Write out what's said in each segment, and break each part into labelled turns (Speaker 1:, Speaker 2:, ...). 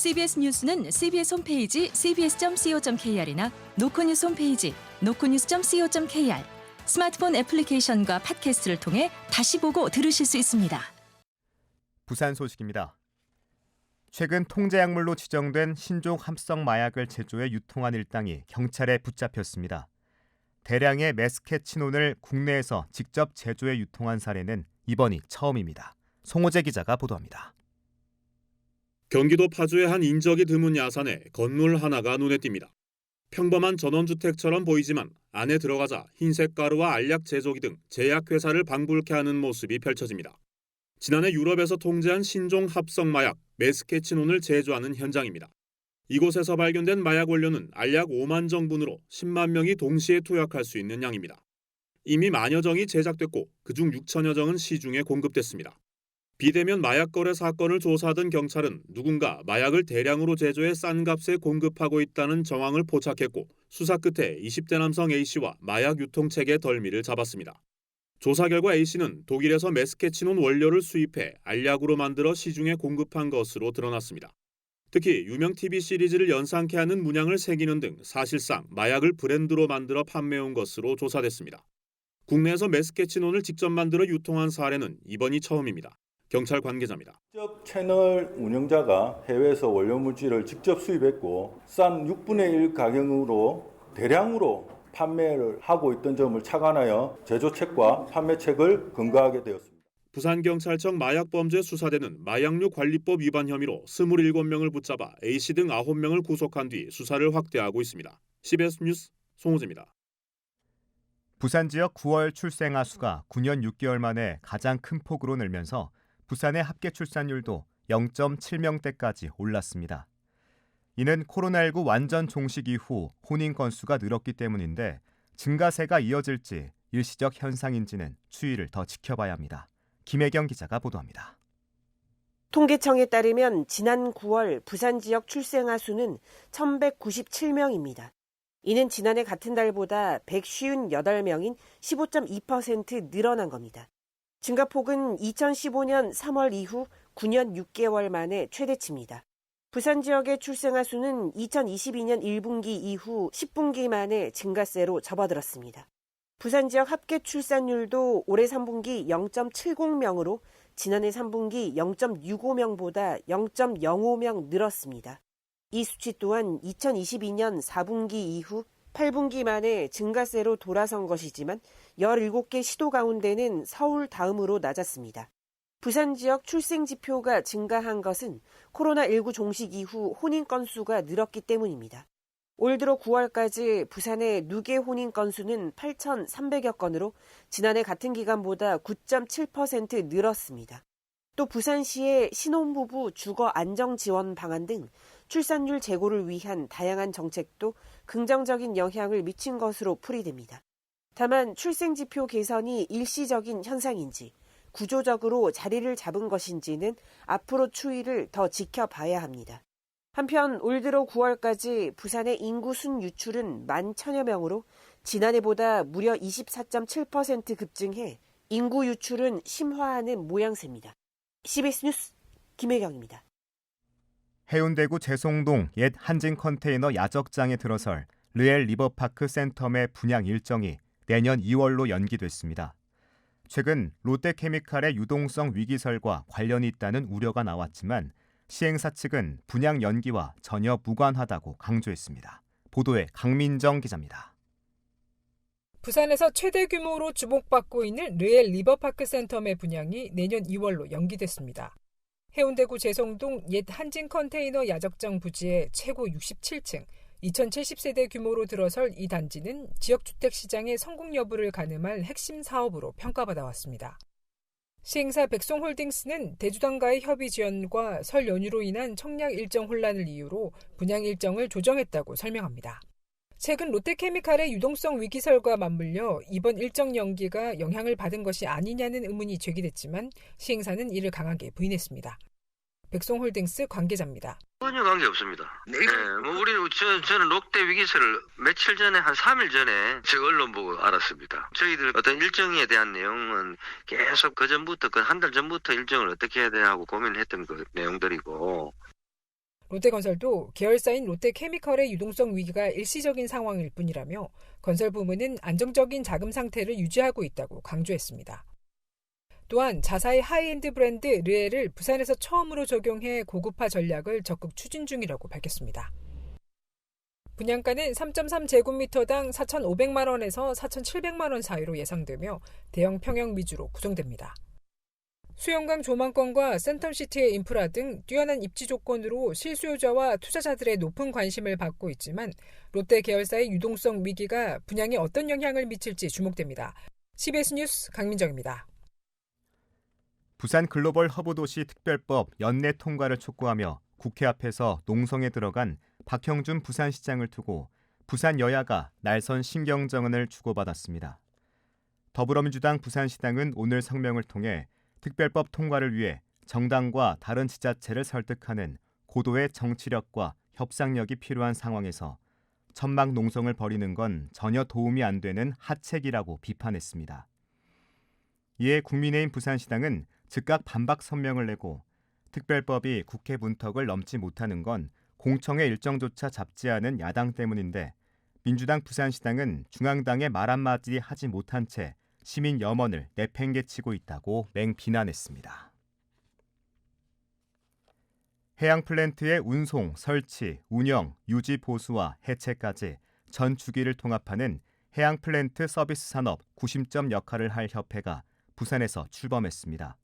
Speaker 1: CBS 뉴스는 CBS 홈페이지 cbs.co.kr이나 노코뉴스 홈페이지 노코뉴스.co.kr 스마트폰 애플리케이션과 팟캐스트를 통해 다시 보고 들으실 수 있습니다.
Speaker 2: 부산 소식입니다. 최근 통제약물로 지정된 신종 합성 마약을 제조해 유통한 일당이 경찰에 붙잡혔습니다. 대량의 메스케치논을 국내에서 직접 제조해 유통한 사례는 이번이 처음입니다. 송호재 기자가 보도합니다.
Speaker 3: 경기도 파주의 한 인적이 드문 야산에 건물 하나가 눈에 띕니다. 평범한 전원주택처럼 보이지만 안에 들어가자 흰색 가루와 알약 제조기 등 제약회사를 방불케 하는 모습이 펼쳐집니다. 지난해 유럽에서 통제한 신종 합성 마약 메스케치논을 제조하는 현장입니다. 이곳에서 발견된 마약 원료는 알약 5만 정분으로 10만 명이 동시에 투약할 수 있는 양입니다. 이미 만여 정이 제작됐고 그중 6천여 정은 시중에 공급됐습니다. 비대면 마약 거래 사건을 조사하던 경찰은 누군가 마약을 대량으로 제조해 싼 값에 공급하고 있다는 정황을 포착했고 수사 끝에 20대 남성 A씨와 마약 유통책의 덜미를 잡았습니다. 조사 결과 A씨는 독일에서 메스케치논 원료를 수입해 알약으로 만들어 시중에 공급한 것으로 드러났습니다. 특히 유명 TV 시리즈를 연상케 하는 문양을 새기는 등 사실상 마약을 브랜드로 만들어 판매한 것으로 조사됐습니다. 국내에서 메스케치논을 직접 만들어 유통한 사례는 이번이 처음입니다. 경찰 관계자입니다.
Speaker 4: 직접 채널 운영자가 해외에서 원료 물질을 직접 수입했고 싼 6분의 1 가격으로 대량으로 판매를 하고 있던 점을 착안하여 제조책과 판매책을 근거하게 되었습니다.
Speaker 3: 부산경찰청 마약범죄 수사대는 마약류 관리법 위반 혐의로 27명을 붙잡아 A씨 등 9명을 구속한 뒤 수사를 확대하고 있습니다. CBS 뉴스 송호재입니다.
Speaker 2: 부산 지역 9월 출생아 수가 9년 6개월 만에 가장 큰 폭으로 늘면서 부산의 합계 출산율도 0.7명대까지 올랐습니다. 이는 코로나19 완전 종식 이후 혼인 건수가 늘었기 때문인데 증가세가 이어질지 일시적 현상인지는 추이를 더 지켜봐야 합니다. 김혜경 기자가 보도합니다.
Speaker 5: 통계청에 따르면 지난 9월 부산 지역 출생아 수는 1,197명입니다. 이는 지난해 같은 달보다 158명인 15.2% 늘어난 겁니다. 증가폭은 2015년 3월 이후 9년 6개월 만에 최대치입니다. 부산 지역의 출생아 수는 2022년 1분기 이후 10분기 만에 증가세로 접어들었습니다. 부산 지역 합계 출산율도 올해 3분기 0.70명으로 지난해 3분기 0.65명보다 0.05명 늘었습니다. 이 수치 또한 2022년 4분기 이후 8분기 만에 증가세로 돌아선 것이지만 17개 시도 가운데는 서울 다음으로 낮았습니다. 부산 지역 출생 지표가 증가한 것은 코로나19 종식 이후 혼인 건수가 늘었기 때문입니다. 올 들어 9월까지 부산의 누계 혼인 건수는 8,300여 건으로 지난해 같은 기간보다 9.7% 늘었습니다. 또 부산시의 신혼부부 주거 안정 지원 방안 등 출산율 제고를 위한 다양한 정책도 긍정적인 영향을 미친 것으로 풀이됩니다. 다만 출생 지표 개선이 일시적인 현상인지 구조적으로 자리를 잡은 것인지는 앞으로 추이를 더 지켜봐야 합니다. 한편 올 들어 9월까지 부산의 인구 순 유출은 만 천여 명으로 지난해보다 무려 24.7% 급증해 인구 유출은 심화하는 모양새입니다. CBS 뉴스 김혜경입니다.
Speaker 2: 해운대구 재송동 옛 한진 컨테이너 야적장에 들어설 르엘 리버파크 센텀의 분양 일정이 내년 2월로 연기됐습니다. 최근 롯데케미칼의 유동성 위기설과 관련이 있다는 우려가 나왔지만 시행사 측은 분양 연기와 전혀 무관하다고 강조했습니다. 보도에 강민정 기자입니다.
Speaker 6: 부산에서 최대 규모로 주목받고 있는 르엘 리버파크 센텀의 분양이 내년 2월로 연기됐습니다. 해운대구 재송동 옛 한진 컨테이너 야적장 부지의 최고 67층, 2070세대 규모로 들어설 이 단지는 지역주택 시장의 성공 여부를 가늠할 핵심 사업으로 평가받아 왔습니다. 시행사 백송홀딩스는 대주당과의 협의 지연과 설 연휴로 인한 청약 일정 혼란을 이유로 분양 일정을 조정했다고 설명합니다. 최근 롯데케미칼의 유동성 위기설과 맞물려 이번 일정 연기가 영향을 받은 것이 아니냐는 의문이 제기됐지만 시행사는 이를 강하게 부인했습니다. 백송홀딩스 관계자입니다.
Speaker 7: 전혀 관계 없습니다. 네, 뭐 우리 저, 저는 롯데 위기설을 며칠 전에 한 3일 전에 저 언론 보고 알았습니다. 저희들 어떤 일정에 대한 내용은 계속 그 전부터 그 한 달 전부터 일정을 어떻게 해야 되나 하고 고민을 했던 그 내용들이고
Speaker 6: 롯데건설도 계열사인 롯데케미컬의 유동성 위기가 일시적인 상황일 뿐이라며 건설 부문은 안정적인 자금 상태를 유지하고 있다고 강조했습니다. 또한 자사의 하이엔드 브랜드 르에를 부산에서 처음으로 적용해 고급화 전략을 적극 추진 중이라고 밝혔습니다. 분양가는 3.3제곱미터당 4,500만 원에서 4,700만 원 사이로 예상되며 대형 평형 위주로 구성됩니다. 수영강 조망권과 센텀시티의 인프라 등 뛰어난 입지 조건으로 실수요자와 투자자들의 높은 관심을 받고 있지만 롯데 계열사의 유동성 위기가 분양에 어떤 영향을 미칠지 주목됩니다. CBS 뉴스 강민정입니다.
Speaker 2: 부산 글로벌 허브 도시 특별법 연내 통과를 촉구하며 국회 앞에서 농성에 들어간 박형준 부산시장을 두고 부산 여야가 날선 신경정언을 주고받았습니다. 더불어민주당 부산시당은 오늘 성명을 통해 특별법 통과를 위해 정당과 다른 지자체를 설득하는 고도의 정치력과 협상력이 필요한 상황에서 천막 농성을 벌이는 건 전혀 도움이 안 되는 하책이라고 비판했습니다. 이에 국민의힘 부산시당은 즉각 반박 성명을 내고 특별법이 국회 문턱을 넘지 못하는 건 공청회 일정조차 잡지 않은 야당 때문인데 민주당 부산시당은 중앙당의 말 한마디 하지 못한 채 시민 염원을 내팽개치고 있다고 맹비난했습니다. 해양 플랜트의 운송, 설치, 운영, 유지 보수와 해체까지 전 주기를 통합하는 해양 플랜트 서비스 산업 구심점 역할을 할 협회가 부산에서 출범했습니다.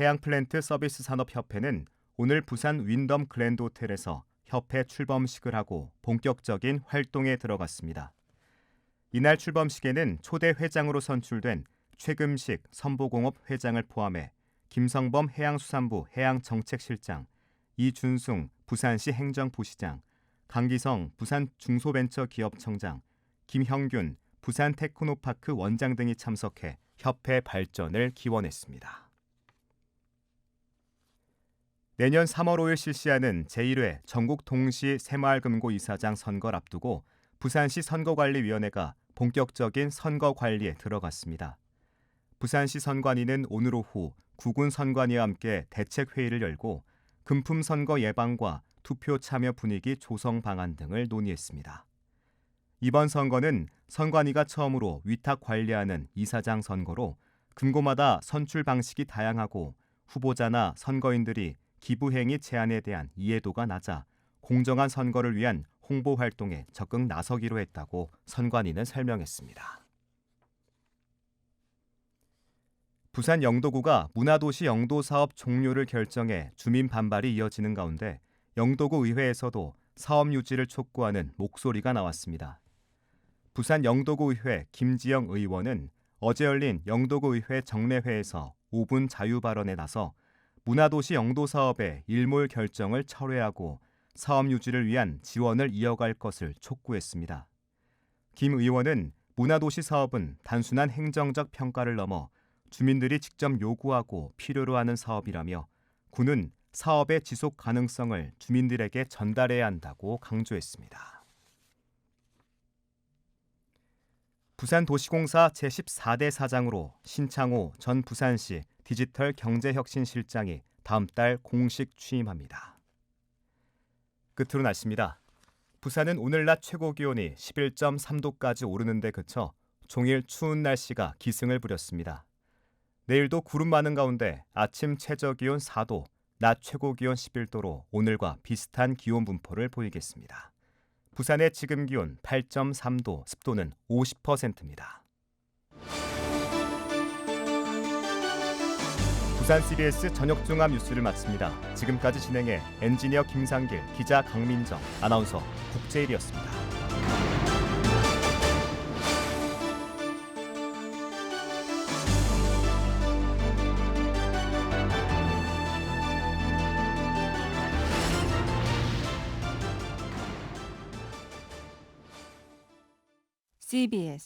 Speaker 2: 해양 플랜트 서비스 산업 협회는 오늘 부산 윈덤 그랜드 호텔에서 협회 출범식을 하고 본격적인 활동에 들어갔습니다. 이날 출범식에는 초대 회장으로 선출된 최금식 선보공업 회장을 포함해 김성범 해양수산부 해양정책실장, 이준승 부산시 행정부시장, 강기성 부산 중소벤처기업청장, 김형균 부산 테크노파크 원장 등이 참석해 협회 발전을 기원했습니다. 내년 3월 5일 실시하는 제1회 전국 동시 새마을금고 이사장 선거를 앞두고 부산시 선거관리위원회가 본격적인 선거 관리에 들어갔습니다. 부산시 선관위는 오늘 오후 구군 선관위와 함께 대책 회의를 열고 금품 선거 예방과 투표 참여 분위기 조성 방안 등을 논의했습니다. 이번 선거는 선관위가 처음으로 위탁 관리하는 이사장 선거로 금고마다 선출 방식이 다양하고 후보자나 선거인들이 기부행위 제한에 대한 이해도가 낮아 공정한 선거를 위한 홍보 활동에 적극 나서기로 했다고 선관위는 설명했습니다. 부산 영도구가 문화도시 영도 사업 종료를 결정해 주민 반발이 이어지는 가운데 영도구 의회에서도 사업 유지를 촉구하는 목소리가 나왔습니다. 부산 영도구 의회 김지영 의원은 어제 열린 영도구 의회 정례회에서 5분 자유 발언에 나서 문화도시 영도 사업의 일몰 결정을 철회하고 사업 유지를 위한 지원을 이어갈 것을 촉구했습니다. 김 의원은 문화도시 사업은 단순한 행정적 평가를 넘어 주민들이 직접 요구하고 필요로 하는 사업이라며 군은 사업의 지속 가능성을 주민들에게 전달해야 한다고 강조했습니다. 부산도시공사 제14대 사장으로 신창호 전 부산시 디지털 경제혁신실장이 다음 달 공식 취임합니다. 끝으로 날씨입니다. 부산은 오늘 낮 최고 기온이 11.3도까지 오르는 데 그쳐 종일 추운 날씨가 기승을 부렸습니다. 내일도 구름 많은 가운데 아침 최저 기온 4도, 낮 최고 기온 11도로 오늘과 비슷한 기온 분포를 보이겠습니다. 부산의 지금 기온 8.3도, 습도는 50%입니다. 부산 CBS 저녁 종합 뉴스를 마칩니다. 지금까지 진행해 엔지니어 김상길, 기자 강민정, 아나운서 국제일이었습니다.
Speaker 8: CBS